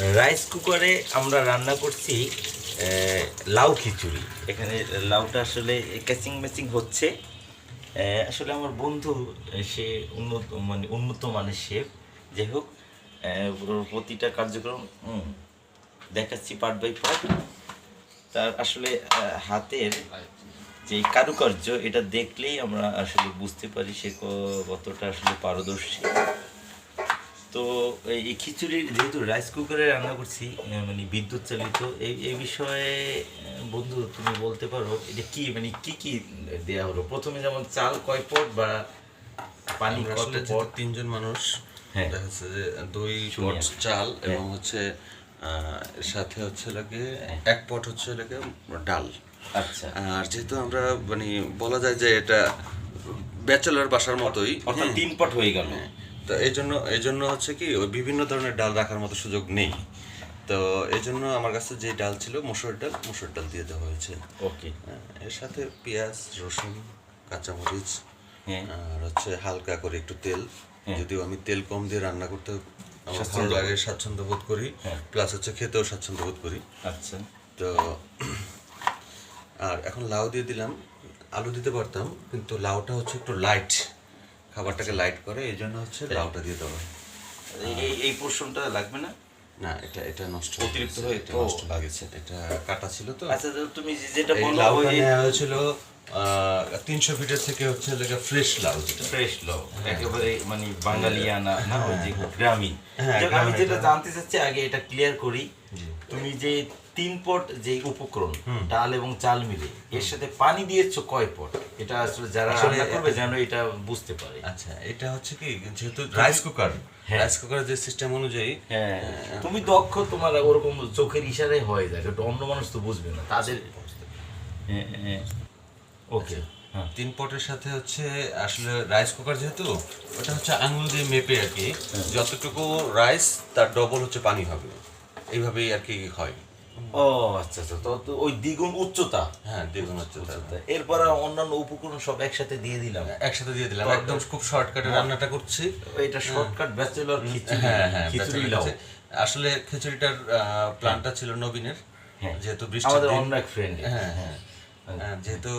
Rice কুকারে আমরা রান্না করছি লাউ খিচুড়ি। এখানে লাউটা আসলে ক্যাচিং ম্যাচিং হচ্ছে। আসলে আমার বন্ধু সে উন্নত মানে উন্নত মানের শেফ যাই হোক প্রতিটা কার্যক্রম দেখাচ্ছি পার্ট বাই পার্ট তার আসলে হাতের যে কারুকার্য, এটা দেখলেই আমরা আসলে বুঝতে পারি সে কতটা আসলে পারদর্শী। তো এই খিচুড়ির যেহেতু রাইস কুকারে রান্না করছি মানে বিদ্যুৎ চালিত এই এই বিষয়ে বন্ধু তুমি বলতে পারো এটা কি মানে কি কি দেয়া হলো? প্রথমে যেমন চাল কয় পট বা পানি কত পট তিনজন মানুষ। হ্যাঁ। দেখা যাচ্ছে যে দুই পট চাল হ্যাঁ। এবং হচ্ছে সাথে হচ্ছে লাগে এক পট হচ্ছে লাগে ডাল। আচ্ছা। আর যেহেতু আমরা মানে বলা যায় যে এটা ব্যাচেলার বাসার মতোই অর্থাৎ হ্যাঁ। তিন পট হয়ে গেল। তো এই জন্য এই জন্য হচ্ছে কি ওই বিভিন্ন ধরনের ডাল রাখার মতো সুযোগ নেই। তো এই জন্য আমার কাছে যে ডাল ছিল মসুর ডাল মসুর ডাল দিয়ে দেওয়া হয়েছে। ওকে। হ্যাঁ, এর সাথে পেঁয়াজ রসুন কাঁচামরিচ হ্যাঁ। আর হচ্ছে হালকা করে একটু তেল। হ্যাঁ। যদিও আমি তেল কম দিয়ে রান্না করতে ভালো লাগে স্বাচ্ছন্দ্য বোধ করি। প্লাস হচ্ছে খেতেও স্বাচ্ছন্দ্য বোধ করি। আচ্ছা। তো আর এখন লাউ দিয়ে দিলাম। আলু দিতে পারতাম কিন্তু লাউটা হচ্ছে একটু লাইট খাবারটাকে লাইট করে এই জন্য হচ্ছে লাউটা দিয়ে দেওয়া এই- পোর্শনটা লাগবে না? না এটা এটা নষ্ট অতিরিক্ত হয়ে হয়ে- এটা নষ্ট হয়ে গেছে এটা কাটা ছিল তো। আচ্ছা তুমি যেটা ওই হয়েছিল তিনশো ফিটের থেকে হচ্ছে লেগে ফ্রেশ লাউ যেটা। ফ্রেশ লো একেবারে মানে বাঙালিয়ানা না ওই যে গ্রামীণ হ্যাঁ, আমি যেটা জানতে চাচ্ছি আগে এটা ক্লিয়ার করি। তুমি যে তিন পট যে উপকরণ ডাল এবং চাল মিলে এর সাথে পানি দিয়েছ কয় পট? এটা আসলে যারা রান্না করবে যেন এটা বুঝতে পারে। আচ্ছা এটা হচ্ছে কি যেহেতু রাইস কুকার হ্যাঁ। রাইস কুকারের যে সিস্টেম অনুযায়ী হ্যাঁ তুমি দক্ষ তোমার ওরকম চোখের ইশারায় হয়ে যায় এটা অন্য মানুষ তো বুঝবে না তাদের হ্যাঁ হ্যাঁ। ওকে হ্যাঁ। তিন পটের সাথে হচ্ছে আসলে রাইস কুকার যেহেতু ওটা হচ্ছে আঙুল দিয়ে মেপে আর কি যতটুকু রাইস তার ডবল হচ্ছে পানি হবে। এইভাবেই আর কি হয়। ও আচ্ছা আচ্ছা তো ওই দ্বিগুণ উচ্চতা। হ্যাঁ দ্বিগুণ উচ্চতা। এরপরে অন্যান্য উপকরণ সব একসাথে দিয়ে দিলাম। একসাথে দিয়ে দিলাম। একদম খুব শর্টকাটে রান্নাটা করছি। এটা শর্টকাট ব্যাচেলর খিচুড়ি হ্যাঁ হ্যাঁ খিচুড়ি আসলে খিচুড়িটার প্ল্যানটা ছিল নবীনের। হ্যাঁ। যেহেতু বৃষ্টি আমাদের অন্য এক ফ্রেন্ড হ্যাঁ হ্যাঁ। হ্যাঁ, যেহেতু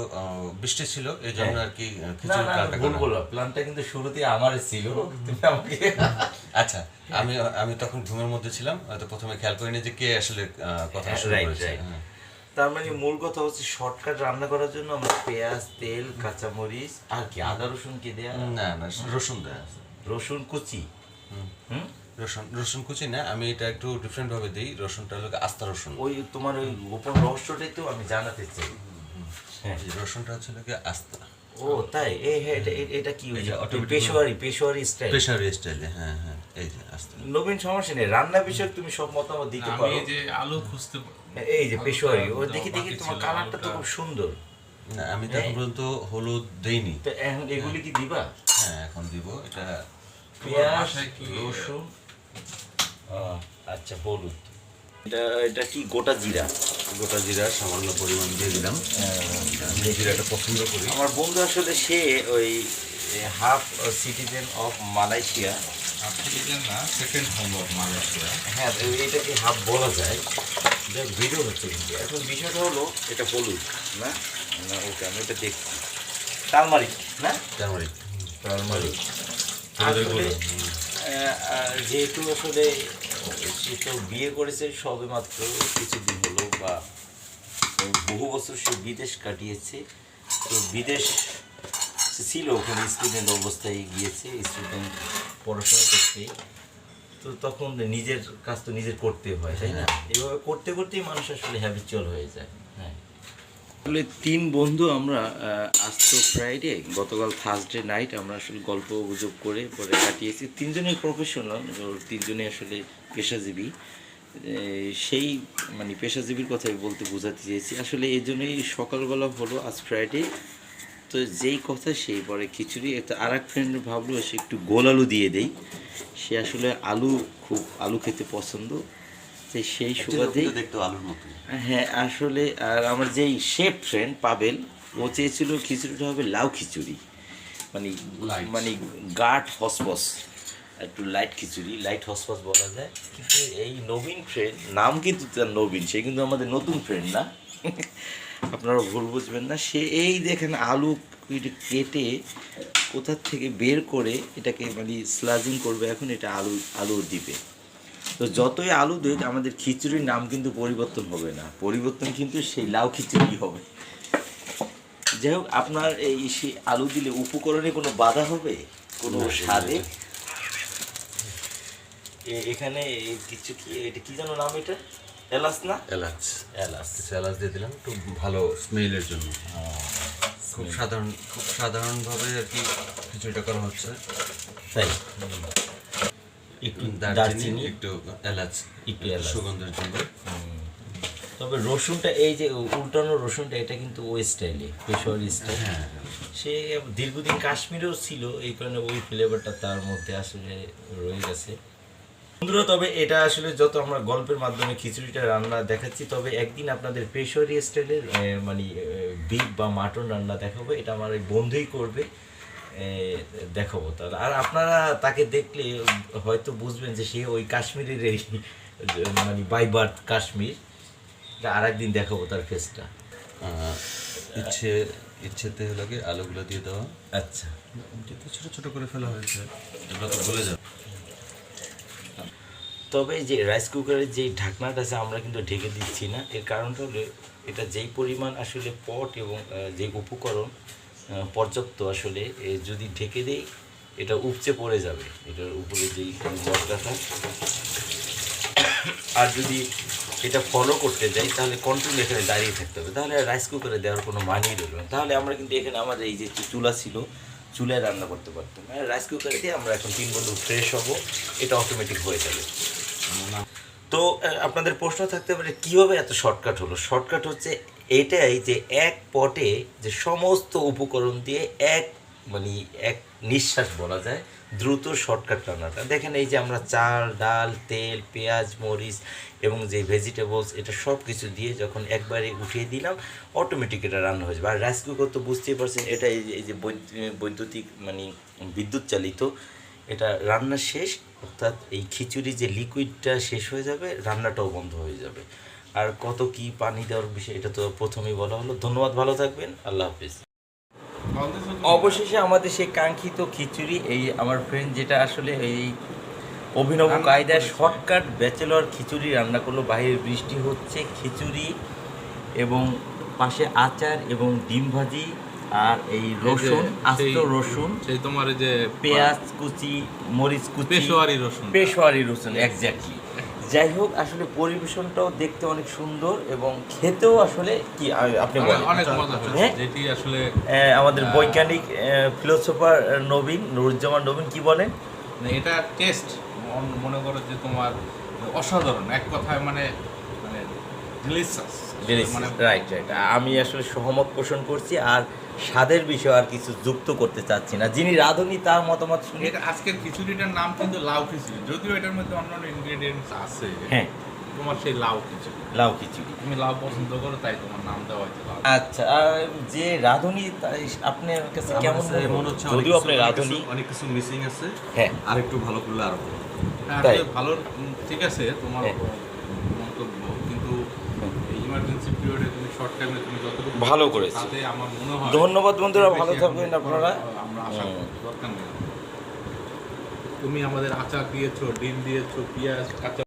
বৃষ্টি ছিল এই জন্য আর কি প্ল্যানটা ভুল বললাম। প্ল্যানটা কিন্তু শুরুতে আমার ছিল। তুমি আমাকে আচ্ছা আমি আমি তখন ঘুমের মধ্যে ছিলাম হয়তো প্রথমে খেয়াল করিনি যে কে আসলে কথা শুরু করেছে। হ্যাঁ। তার মানে মূল কথা হচ্ছে শর্টকাট রান্না করার জন্য আমরা পেঁয়াজ তেল কাঁচামরিচ আর কি আদা রসুন কি দেয়া? না না রসুন দেয় আছে। রসুন কুচি। হুম। রসুন রসুন কুচি না আমি এটা একটু ডিফারেন্ট ভাবে দিই। রসুনটা হলো আস্তা রসুন। ওই তোমার ওই গোপন রহস্যটাই তো আমি জানাতে চাই। হ্যাঁ। রসুনটা হচ্ছে আস্তা। ও তাই? এই হ্যাঁ এটা কি ওই যে পেশোয়ারি পেশোয়ারি স্টাইল স্টাইলে হ্যাঁ হ্যাঁ এই যে আস্তা। নবীন সমস্যা নেই। রান্না বিষয়ে তুমি সব মতামত দিতে আমি পারো। এই যে আলু খুঁজতে এই যে পেশোয়ারি ও দেখি দেখি তোমার কালারটা তো খুব সুন্দর। না আমি তো এখন পর্যন্ত হলুদ দেইনি। তো এখন এগুলি কি দিবা? হ্যাঁ এখন দিব। এটা পেঁয়াজ রসুন? আহ, আচ্ছা হলুদ। এটা এটা কি? গোটা জিরা? গোটা জিরা সামান্য পরিমাণ দিয়ে দিলাম। আমি জিরাটা পছন্দ করি। আমার বন্ধু আসলে সে ওই half citizen of Malaysia African না সেকেন্ড হোম অফ মালয়েশিয়া হ্যাঁ এটাকে হাফ বলা যায়? যাক ভিডিও হচ্ছে কিন্তু। এখন বিষয়টা হলো এটা হলুদ না? না ওকে আমি এটা দেখছি। টালমারিক না? টার্মারিক আহ, যেহেতু আসলে সে তো বিয়ে করেছে সবে মাত্র কিছুদিন হলো বা বহু বছর সে বিদেশ কাটিয়েছে। তো বিদেশ সে ছিল ওখানে স্টুডেন্ট অবস্থায় গিয়েছে স্টুডেন্ট পড়াশোনা করতে তো তখন নিজের কাজ তো নিজের করতে হয় তাই না? এভাবে করতে করতেই মানুষ আসলে হ্যাবিচুয়াল হয়ে যায়। হ্যাঁ। আসলে তিন বন্ধু আমরা আজ তো ফ্রাইডে গতকাল থার্সডে নাইট আমরা আসলে গল্প গুজব করে পরে কাটিয়েছি। তিনজনেই প্রফেশনাল তিনজনে আসলে পেশাজীবী। সেই মানে পেশাজীবীর কথাই বলতে বোঝাতে চেয়েছি। আসলে এই জন্যই সকালবেলা হলো, আজ ফ্রাইডে তো যেই কথা সেই পরে খিচুড়ি। একটা আর এক ফ্রেন্ড ভাবলো, সে একটু গোল আলু দিয়ে দেই। সে আসলে আলু খুব, আলু খেতে পছন্দ। তো সেই সুবাদেই দেখতে আলুর মতো। হ্যাঁ আসলে আর আমার যেই শেফ ফ্রেন্ড পাবেল ও চেয়েছিল খিচুড়িটা হবে লাউ খিচুড়ি। মানে. মানে গাঢ় ফসফস একটু লাইট খিচুড়ি। লাইট হসপাস বলা যায়। কিন্তু এই নবীন ফ্রেন্ড নাম কিন্তু তার নবীন সে কিন্তু আমাদের নতুন ফ্রেন্ড না। আপনারা ভুল বুঝবেন না সে এই দেখেন আলু কেটে- কোথার থেকে বের করে এটাকে মানে স্লাজিং করবে এখন এটা আলু আলু দিবে। তো যতই আলু দেখ আমাদের খিচুড়ির নাম কিন্তু পরিবর্তন হবে না। পরিবর্তন কিন্তু সেই লাউ খিচুড়ি হবে। যাই হোক আপনার এই আলু দিলে উপকরণে কোনো বাধা হবে? কোনো স্বাদে? এখানে এই কিছু কি এটা কি যেন নাম এটা? এলাচ না? এলাচ। এলাচ। কিছু এলাচ দিয়ে দিলাম একটু ভালো স্মেলের জন্য। খুব সাধারণ খুব সাধারণভাবে আর কি খিচুড়িটা করা হচ্ছে। তাই? একটু দারচিনি একটু এলাচ একটু এলাচ। সুগন্ধের জন্য। তবে রসুনটা এই যে উল্টানো রসুনটা এটা কিন্তু ওই স্টাইলে পেশোয়ারি স্টাইল। হ্যাঁ সে দীর্ঘদিন কাশ্মীরেও ছিল এই কারণে ওই ফ্লেভারটা তার মধ্যে আসলে রয়ে গেছে। বন্ধুরা তবে এটা আসলে যত আমরা গল্পের মাধ্যমে খিচুড়িটা রান্না দেখাচ্ছি তবে একদিন আপনাদের পেশোয়ারি স্টাইলের মানে বিফ বা মাটন রান্না দেখাবো এটা আমার বন্ধুই করবে। দেখাবো। তাহলে আর আপনারা তাকে দেখলে হয়তো বুঝবেন যে সে ওই কাশ্মীরের এই মানে বাই বার্থ কাশ্মীর। আর একদিন দেখাবো তার ফেসটা ইচ্ছে ইচ্ছেতে লাগে আলুগুলো দিয়ে দেওয়া। আচ্ছা। যেহেতু ছোটো ছোটো করে ফেলা হয়েছে। এগুলো তো গলে যাবে। তবে যে রাইস কুকারের যে ঢাকনাটা আছে আমরা কিন্তু ঢেকে দিচ্ছি না। এর কারণটা হলো এটা যেই পরিমাণ আসলে পট এবং যে উপকরণ পর্যাপ্ত আসলে যদি ঢেকে দেই, এটা উপচে পড়ে যাবে। এটার উপরে যেই মশলাটা আর যদি এটা ফলো করতে যাই, তাহলে কন্ট্রোল এখানে দাঁড়িয়ে থাকতে হবে। তাহলে রাইস কুকারে দেওয়ার কোনো মানেই রইল না। তাহলে আমরা কিন্তু এখানে আমাদের এই যে চুলা ছিল, চুলায় রান্না করতে পারতাম। আর রাইস কুকারে দিয়ে আমরা এখন তিন বন্ধু ফ্রেশ হব, এটা অটোমেটিক হয়ে যাবে। তো আপনাদের প্রশ্ন থাকতে পারে, কীভাবে এত শর্টকাট হলো? শর্টকাট হচ্ছে এটাই যে এক পটে যে সমস্ত উপকরণ দিয়ে এক মানে এক নিঃশ্বাস বলা যায়, দ্রুত শর্টকাট রান্নাটা দেখেন এই যে আমরা চাল, ডাল, তেল, পেঁয়াজ, মরিচ এবং যে ভেজিটেবলস এটা সব কিছু দিয়ে যখন একবারে উঠিয়ে দিলাম অটোমেটিক এটা রান্না হয়ে যাবে। আর রাইস কুকার তো বুঝতেই পারছেন, এটা এই যে- বৈদ্যুতিক মানে বিদ্যুৎ চালিত, এটা রান্না শেষ, অর্থাৎ এই খিচুড়ি যে লিকুইডটা শেষ হয়ে যাবে, রান্নাটাও বন্ধ হয়ে যাবে। আর কত কি পানি দেওয়ার বিষয় এটা তো প্রথমেই বলা হলো। ধন্যবাদ ভালো থাকবেন। আল্লাহ হাফিজ। অবশেষে আমাদের সেই কাঙ্ক্ষিত খিচুড়ি এই আমার ফ্রেন্ড যেটা আসলে এই অভিনব কায়দায় শর্টকাট ব্যাচেলর খিচুড়ি রান্না করল। বাইরে বৃষ্টি হচ্ছে খিচুড়ি এবং পাশে আচার এবং ডিম ভাজি আর এই রসুন আস্ত রসুন সেই তোমার যে পেঁয়াজ কুচি মরিচ কুচি পেশোয়ারি রসুন। পেশোয়ারি রসুন এক্স্যাক্টলি যাই হোক আসলে পরিবেশনটাও দেখতে অনেক সুন্দর এবং খেতেও আসলে কি আপনি হ্যাঁ? যেটি আসলে আমাদের বৈজ্ঞানিক ফিলোসোফার নবীন নুরুজ্জামান নবীন কি বলেন? মানে এটা টেস্ট মনে করো যে তোমার অসাধারণ। এক কথায় মানে মানে ডিলিশাস মানে রাইট রাইট আমি আসলে সহমত পোষণ করছি। আর স্বাদের বিষয়ে আর কিছু যুক্ত করতে চাচ্ছি না। যিনি রাঁধুনি তার মতামত শুনে এটা আজকের খিচুড়িটার নাম কিন্তু লাউ খিচুড়ি। যদিও এটার মধ্যে অন্যান্য ইনগ্রেডিয়েন্টস আছে হ্যাঁ। তোমার সেই লাউ খিচুড়ি। লাউ খিচুড়ি। তুমি লাউ পছন্দ করো তাই তোমার নাম দেওয়া হয়েছে লাউ। আচ্ছা যে রাঁধুনি আপনার কাছে কেমন মনে হচ্ছে যদিও আপনি রাঁধুনি অনেক কিছু মিসিং আছে। হ্যাঁ। আর একটু ভালো করলে আরও ভালো। হ্যাঁ, তাই? ভালো ঠিক আছে তোমার হ্যাঁ। মন্তব্য। কিন্তু এই ইমার্জেন্সি পিরিয়ডে তুমি শর্ট টাইমে তুমি যতটুকু ভালো করেছ। তাতে আমার মনে হয় ধন্যবাদ বন্ধুরা, ভালো থাকবেন আপনারা। আমরা আশা করি দরকার নেই তুমি আমাদের আচার দিয়েছ ডিম দিয়েছ পেঁয়াজ কাঁচা